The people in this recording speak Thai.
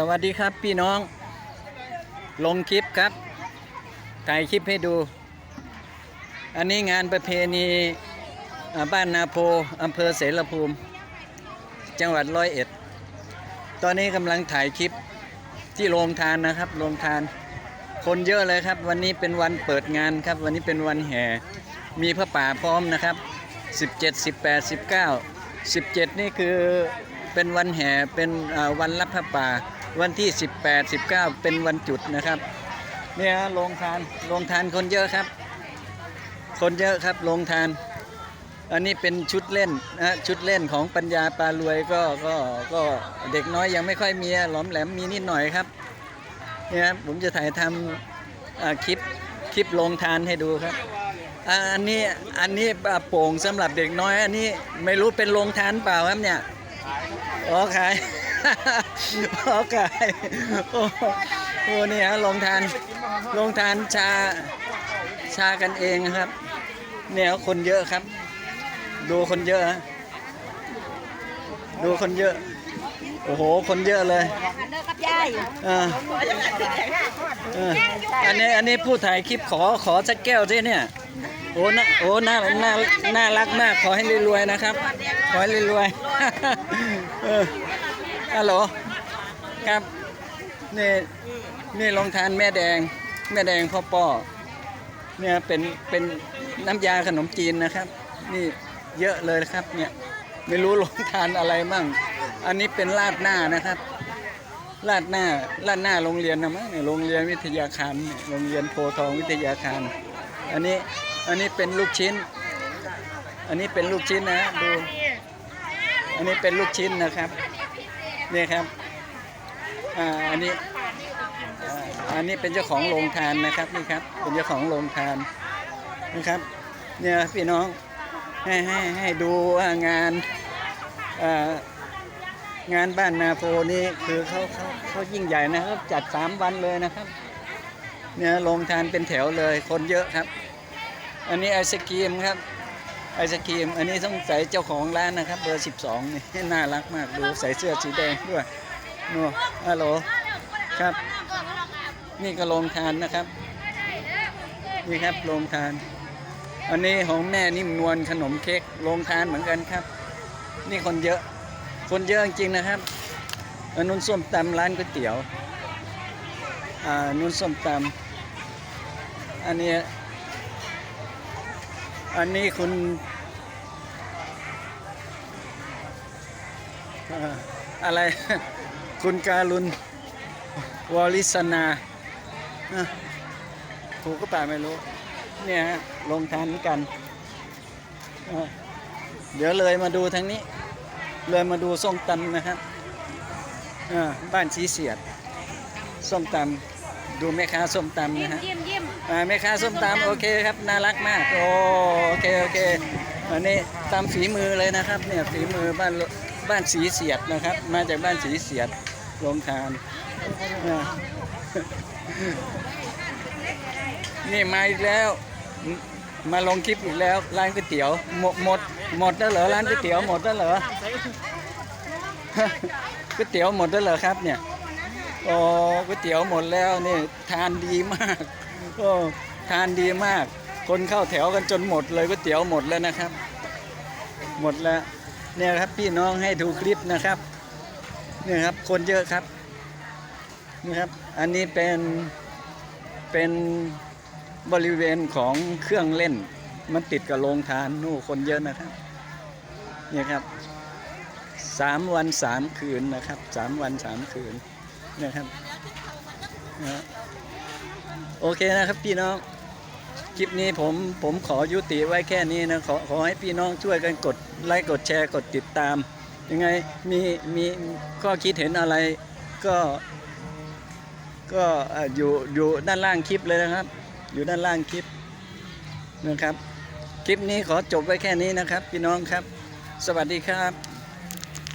สวัสดีครับพี่น้อง ลงคลิปครับ ถ่ายคลิปให้ดู อันนี้งานประเพณีบ้านนาโพอำเภอเสรภูมิ จังหวัดร้อยเอ็ด ตอนนี้กำลังถ่ายคลิปที่โรงทานนะครับ โรงทาน คนเยอะเลยครับ วันนี้เป็นวันเปิดงานครับ วันนี้เป็นวันแห่ มีพระป่าพร้อมนะครับ 17 18 19 17 นี่คือเป็นวันแห่เป็นวันรับพระป่า วันที่ 18 19 เป็นวันจุดนะครับ เนี่ยฮะโรงทานโรงทานคนเยอะครับ คนเยอะครับโรงทาน อันนี้เป็นชุดเล่นนะชุดเล่นของปัญญาปลารวยก็ก็ก็เด็กน้อยยังไม่ค่อยมีหลอมแหลมมีนิดหน่อยครับเนี่ยผมจะถ่ายทำคลิปคลิปลงทานให้ดูครับอันนี้อันนี้โป่งสำหรับเด็กน้อย อันนี้ไม่รู้เป็นโรงทานเปล่าครับเนี่ยอ๋อขาย อ๋อขายโอ้โหนี่ฮะโรงทานโรงทานชาชากันเองครับ เนี่ยคนเยอะครับ ดูคนเยอะฮะดูคนเยอะ โอ้โห คนเยอะเลยเลิกกับยายอ่าเอออันนี้อันนี้ผู้ถ่ายคลิปขอขอสักแก้วสิเนี่ยโอ้น่าโอ้น่าน่าน่ารักมาก ขอให้รวยๆนะครับ ขอให้รวยๆเออ ฮัลโหลครับนี่นี่ลงทานแม่แดง แม่แดงพ่อป้อเนี่ยเป็นเป็นน้ำยาขนมจีนนะครับ นี่เยอะเลยครับเนี่ยไม่รู้ลงทานอะไรมั่ง อันนี้เป็นลาดหน้านะครับลาดหน้าลาดหน้าโรงเรียนนะมั้งเนี่ยโรงเรียนวิทยาคารโรงเรียนโพทองวิทยาคารอันนี้อันนี้เป็นลูกชิ้น อันนี้เป็นลูกชิ้นนะดู อันนี้เป็นลูกชิ้นนะครับ นี่ครับอ่าอันนี้อ่าอันนี้เป็นเจ้าของโรงทานนะครับนี่ครับเป็นเจ้าของโรงทานนะครับเนี่ยพี่น้องให้ให้ให้ดูงานอ่างานบ้านนาโพนี่คือเขาเขาเขายิ่งใหญ่นะครับจัดสามวันเลยนะครับเนี่ยโรงทานเป็นแถวเลยคนเยอะครับ อันนี้ไอศกรีมครับ ไอศกรีม อันนี้ต้องใส่เจ้าของร้านนะครับ เบอร์ 12 นี่น่ารักมากดูใส่เสื้อสีแดงด้วยนัวฮัลโหลครับ นี่ก็โรงทานนะครับ นี่ครับโรงทาน อันนี้ของแม่นิ่มนวลขนมเค้กโรงทานเหมือนกันครับ นี่คนเยอะ คนเยอะจริงนะครับอันนู้นส้มตำร้านก๋วยเตี๋ยว อ่านู้นส้มตำอันนี้ อันนี้คุณอะไร คุณการุณวอลิศนาถูกก็ป่าไม่รู้ เนี่ยฮะลงทานกัน เดี๋ยวเลยมาดูทางนี้ เลยมาดูส้มตำนะครับอ่าบ้านชีเสียด ส้มตำดูแม่ค้าส้มตำนะฮะยิ้มยิ้มอ่า แม่ค้าส้มตำโอเคครับน่ารักมากโอโอเคโอเคอันนี้ตำฝีมือเลยนะครับเนี่ยฝีมือบ้านบ้านสีเสียดนะครับ มาจากบ้านสีเสียดลงทานอ่านี่มาอีกแล้วมาลงคลิปอีกแล้วร้านก๋วยเตี๋ยวหมดหมดหมดแล้วเหรอร้านก๋วยเตี๋ยวหมดแล้วเหรอก๋วยเตี๋ยวหมดแล้วเหรอครับเนี่ย โอ้ก๋วยเตี๋ยวหมดแล้วนี่ทานดีมากโอ้ทานดีมาก คนเข้าแถวกันจนหมดเลยก๋วยเตี๋ยวหมดแล้วนะครับ หมดแล้วเนี่ยครับพี่น้องให้ดูคลิปนะครับเนี่ยครับคนเยอะครับนี่ครับ อันนี้เป็นเป็นบริเวณของเครื่องเล่น มันติดกับโรงทานนู่นคนเยอะนะครับเนี่ยครับสามวันสามคืนนะครับสามวันสามคืน นะครับโอเคนะครับพี่น้อง คลิปนี้ผมผมขอยุติไว้แค่นี้นะขอขอให้พี่น้องช่วยกันกดไลค์กดแชร์กดติดตาม ยังไงมีมีข้อคิดเห็นอะไรก็ก็อยู่อยู่ด้านล่างคลิปเลยนะครับ อยู่ด้านล่างคลิปนะครับ คลิปนี้ขอจบไว้แค่นี้นะครับ พี่น้องครับ สวัสดีครับ